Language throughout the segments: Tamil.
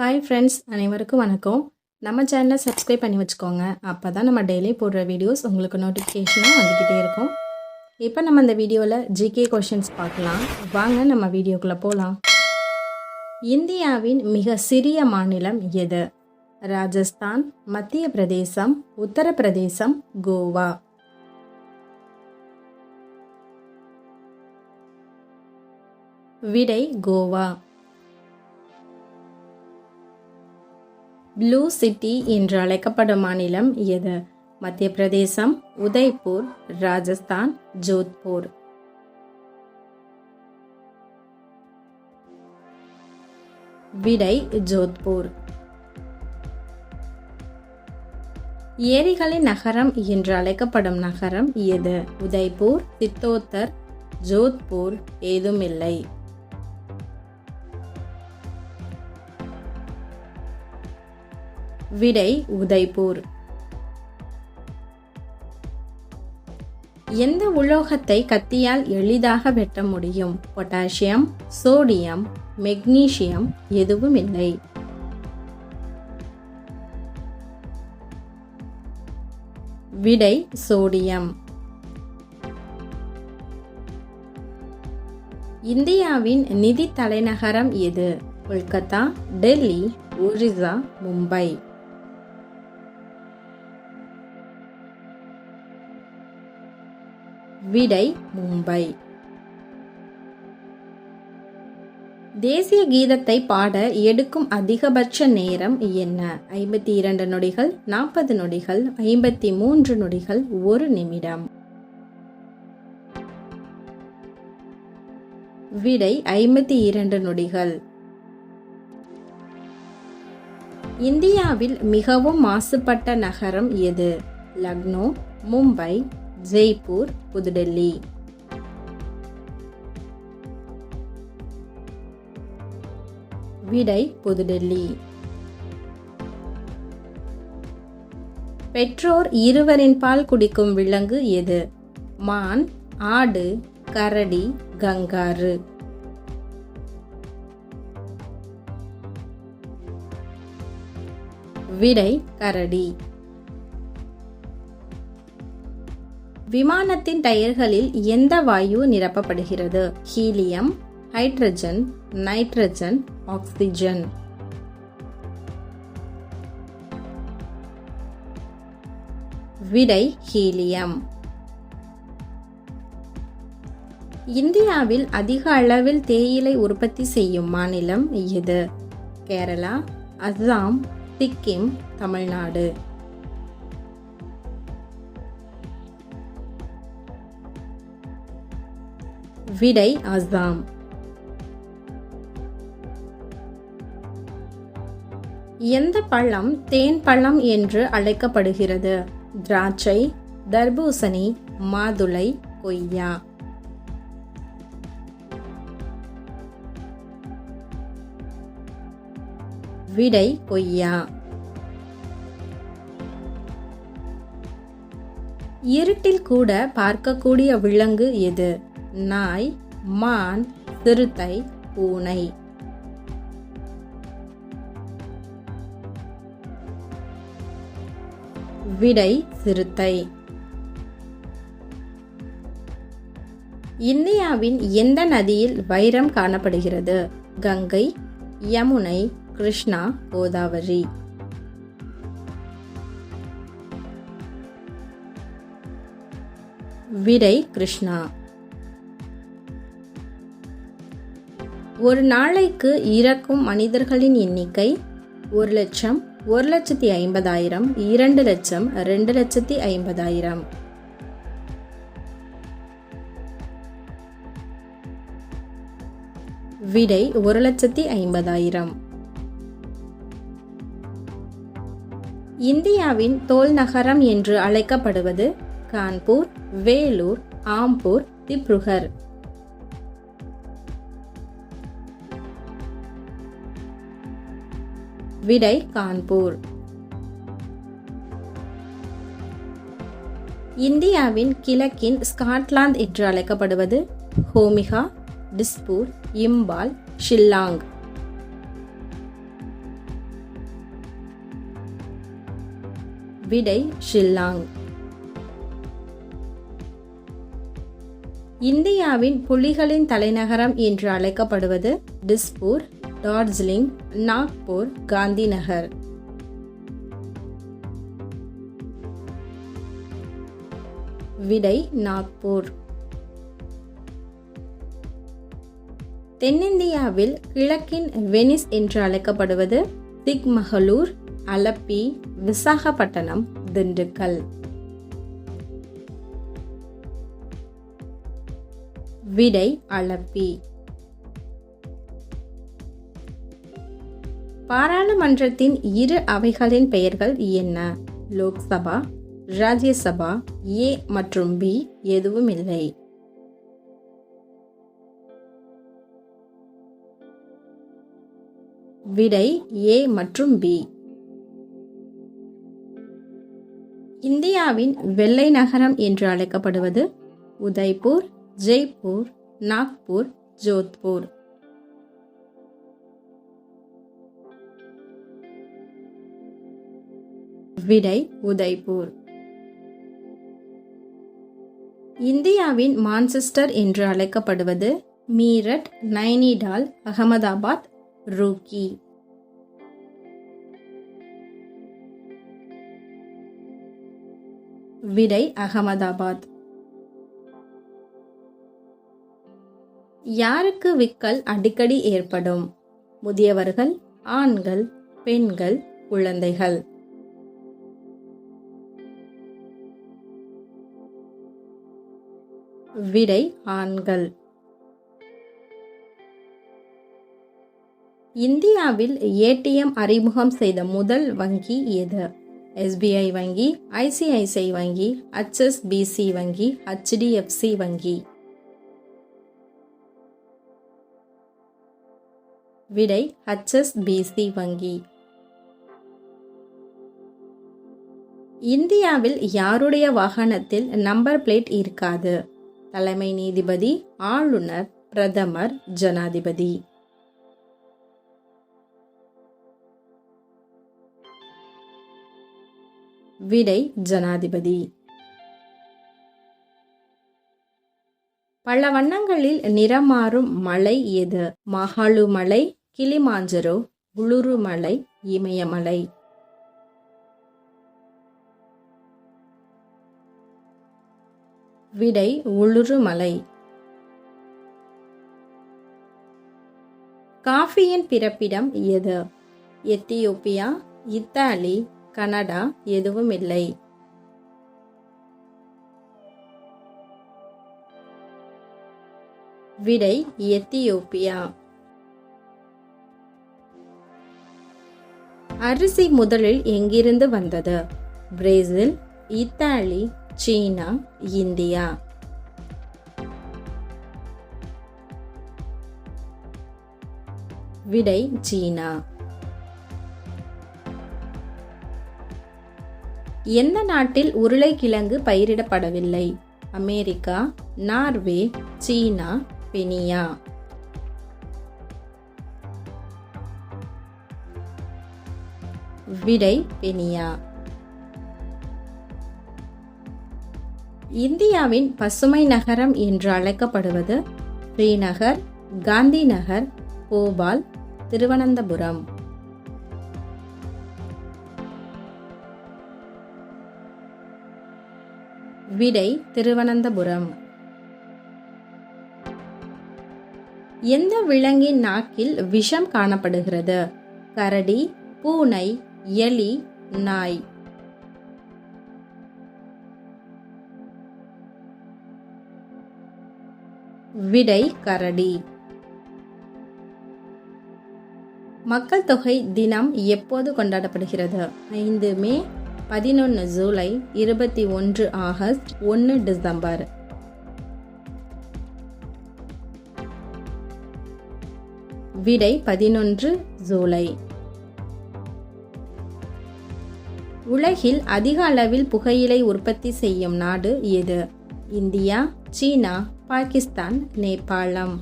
ஹாய் ஃப்ரெண்ட்ஸ் அனைவருக்கும் வணக்கம். நம்ம சேனலை சப்ஸ்கிரைப் பண்ணி வச்சுக்கோங்க. அப்போ தான் நம்ம டெய்லி போடுற வீடியோஸ் உங்களுக்கு நோட்டிஃபிகேஷனாக வந்துக்கிட்டே இருக்கும். இப்போ நம்ம இந்த வீடியோவில் ஜிகே கொஷின்ஸ் பார்க்கலாம். வாங்க நம்ம வீடியோக்குள்ளே போகலாம் இந்தியாவின் மிக சிறிய மாநிலம் எது? ராஜஸ்தான் மத்திய பிரதேசம் உத்தரப்பிரதேசம் கோவா. விடை கோவா. ப்ளூ சிட்டி என்று அழைக்கப்படும் மாநிலம் எது? மத்திய பிரதேசம் உதய்பூர் ராஜஸ்தான் ஜோத்பூர். விடை ஜோத்பூர். ஏரிகளின் நகரம் என்று அழைக்கப்படும் நகரம் எது? உதய்பூர் சித்தோத்தர் ஜோத்பூர் ஏதுமில்லை. விடை உதய்பூர். எந்த உலோகத்தை கத்தியால் எளிதாக வெட்ட முடியும்? பொட்டாசியம் சோடியம் மெக்னீசியம் எதுவும் இல்லை விடை சோடியம். இந்தியாவின் நிதி தலைநகரம் எது? கொல்கத்தா டெல்லி ஒரிசா மும்பை. விடை மும்பை. தேசிய கீதத்தை பாட எடுக்கும் அதிகபட்ச நேரம் என்ன? ஐம்பத்தி இரண்டு நொடிகள் நாற்பது நொடிகள் ஐம்பத்தி மூன்று நொடிகள் ஒரு நிமிடம். விடை ஐம்பத்தி இரண்டு நொடிகள். இந்தியாவில் மிகவும் மாசுபட்ட நகரம் எது? லக்னோ மும்பை. ஜெய்ப்பூர் புதுடெல்லி. விடை புதுடெல்லி. பெற்றோர் இருவரின் பால் குடிக்கும் விலங்கு எது? மான் ஆடு கரடி கங்காரு. விடை கரடி. விமானத்தின் டயர்களில் எந்த வாயு நிரப்பப்படுகிறது? Helium hydrogen nitrogen oxygen. விடை ஹீலியம். இந்தியாவில் அதிக அளவில் தேயிலை உற்பத்தி செய்யும் மாநிலம் எது? கேரளா அஸ்ஸாம் சிக்கிம் தமிழ்நாடு. விடை அசாம் எந்த பழம் தேன் பழம் என்று அழைக்கப்படுகிறது? திராட்சை தர்பூசணி மாதுளை கொய்யா. விடை கொய்யா. இருட்டில் கூட பார்க்கக்கூடிய விலங்கு எது? நாய் மான் சிறுத்தை பூனை. விடை சிறுத்தை. இந்தியாவின் எந்த நதியில் வைரம் காணப்படுகிறது? கங்கை யமுனை கிருஷ்ணா கோதாவரி. விடை கிருஷ்ணா. ஒரு நாளைக்கு இறக்கும் மனிதர்களின் எண்ணிக்கை ஒரு லட்சம் ஒரு லட்சத்தி ஐம்பதாயிரம் இரண்டு லட்சம் ரெண்டு லட்சத்தி ஐம்பதாயிரம். விடை ஒரு லட்சத்தி ஐம்பதாயிரம். இந்தியாவின் தோல் நகரம் என்று அழைக்கப்படுவது கான்பூர் வேலூர் ஆம்பூர் திப்ருகர். விடை கான்பூர். இந்தியாவின் கிழக்கின் ஸ்காட்லாந்து என்று அழைக்கப்படுவது ஹோமிகா டிஸ்பூர் இம்பால் ஷில்லாங். விடை ஷில்லாங். இந்தியாவின் புலிகளின் தலைநகரம் என்று அழைக்கப்படுவது டிஸ்பூர் டார்ஜிலிங் நாக்பூர் காந்திநகர். விடை நாக்பூர். தென்னிந்தியாவில் கிழக்கின் வெனிஸ் என்று அழைக்கப்படுவது திக்மகளூர் அலப்பி விசாகப்பட்டினம் திண்டுக்கல். விடை அளப்பி பாராளுமன்றத்தின் இரு அவைகளின் பெயர்கள் என்ன? லோக்சபா ராஜ்யசபா ஏ மற்றும் பி எதுவும் இல்லை. விடை ஏ மற்றும் பி. இந்தியாவின் வெள்ளை நகரம் என்று அழைக்கப்படுவது உதய்பூர் ஜெய்ப்பூர் நாக்பூர் ஜோத்பூர். விடை உதய்பூர். இந்தியாவின் மான்செஸ்டர் என்று அழைக்கப்படுவது மீரட் நைனிடால் அகமதாபாத் ரூக்கி. விடை அகமதாபாத். யாருக்கு விக்கல் அடிக்கடி ஏற்படும்? முதியவர்கள் ஆண்கள் பெண்கள் குழந்தைகள். விடை ஆண்கள். இந்தியாவில் ஏடிஎம் அறிமுகம் செய்த முதல் வங்கி எது? எஸ்பிஐ வங்கி ஐசிஐசிஐ வங்கி ஹச்எஸ்பிசி வங்கி ஹெச்டிஎஃப்சி வங்கி. விடை ஹச்எஸ்பிசி வங்கி. இந்தியாவில் யாருடைய வாகனத்தில் நம்பர் பிளேட் இருக்காது? தலைமை நீதிபதி ஆளுநர் பிரதமர் ஜனாதிபதி. விடை ஜனாதிபதி. பல வண்ணங்களில் நிறமாறும் மலை எது? மகாலுமலை கிளிமாஞ்சரோ உளுரு மலை இமயமலை. விடை உளுருமலை காஃபியின் பிறப்பிடம் எது? எத்தியோப்பியா இத்தாலி கனடா எதுவும் இல்லை விடை எத்தியோப்பியா. அரிசி முதலில் எங்கிருந்து வந்தது? பிரேசில் இத்தாலி சீனா இந்தியா. விடை சீனா. எந்த நாட்டில் உருளைக்கிழங்கு பயிரிடப்படவில்லை? அமெரிக்கா நார்வே சீனா பெனியா. விடை பெனியா. இந்தியாவின் பசுமை நகரம் என்று அழைக்கப்படுவது ஸ்ரீநகர் காந்தி நகர் போபால் திருவனந்தபுரம். விடை திருவனந்தபுரம். எந்த விலங்கின் நாக்கில் விஷம் காணப்படுகிறது? கரடி பூனை எலி நாய். விடை கரடி. மக்கள் தொகை தினம் எப்போது கொண்டாடப்படுகிறது? ஐந்து மே பதினொன்று ஜூலை இருபத்தி ஒன்று ஆகஸ்ட் ஒன்று டிசம்பர். விடை பதினொன்று ஜூலை. உலகில் அதிக அளவில் புகையிலை உற்பத்தி செய்யும் நாடு எது? இந்தியா சீனா பாகிஸ்தான் நேபாளம்.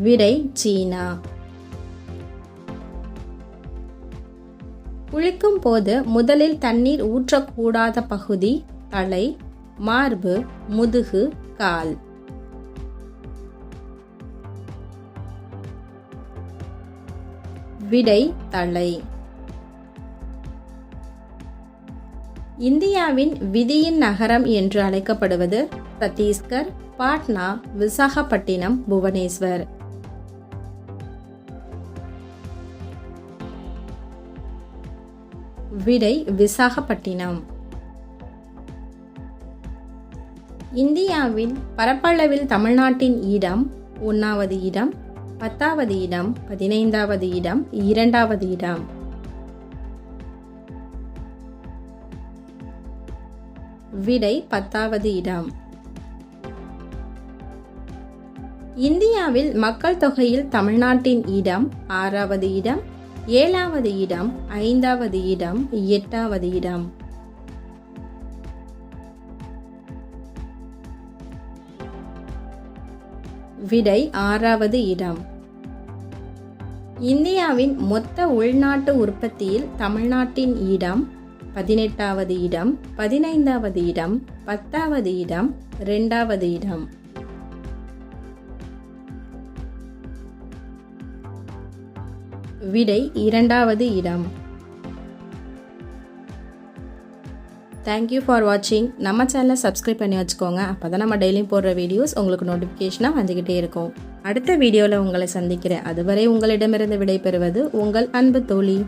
விடை சீனா. குளிக்கும் போது முதலில் தண்ணீர் ஊற்றக்கூடாத பகுதி தலை மார்பு முதுகு கால். விடை தலை. இந்தியாவின் விதியின் நகரம் என்று அழைக்கப்படுவது சத்தீஸ்கர் பாட்னா விசாகப்பட்டினம் புவனேஸ்வர். விடை விசாகப்பட்டினம். இந்தியாவின் பரப்பளவில் தமிழ்நாட்டின் இடம் ஒன்றாவது இடம் பத்தாவது இடம் பதினைந்தாவது இடம் இரண்டாவது இடம். விடை பத்தாவது இடம். இந்தியாவில் மக்கள் தொகையில் தமிழ்நாட்டின் இடம் ஆறாவது இடம் ஏழாவது இடம் ஐந்தாவது இடம் எட்டாவது இடம். விடை ஆறாவது இடம். இந்தியாவின் மொத்த உள்நாட்டு உற்பத்தியில் தமிழ்நாட்டின் இடம் பதினெட்டாவது இடம் பதினைந்தாவது இடம் பத்தாவது இடம் ரெண்டாவது இடம். விடை இரண்டாவது இடம். தேங்க்யூ ஃபார் வாட்சிங் நம்ம சேனலை சப்ஸ்கிரைப் பண்ணி வச்சுக்கோங்க. அப்போ தான் நம்ம டெய்லியும் போடுற வீடியோஸ் உங்களுக்கு நோட்டிஃபிகேஷனாக வந்துக்கிட்டே இருக்கும். அடுத்த வீடியோவில் உங்களை சந்திக்கிறேன். அதுவரை உங்களிடமிருந்து விடைபெறுவது உங்கள் அன்பு தோழி.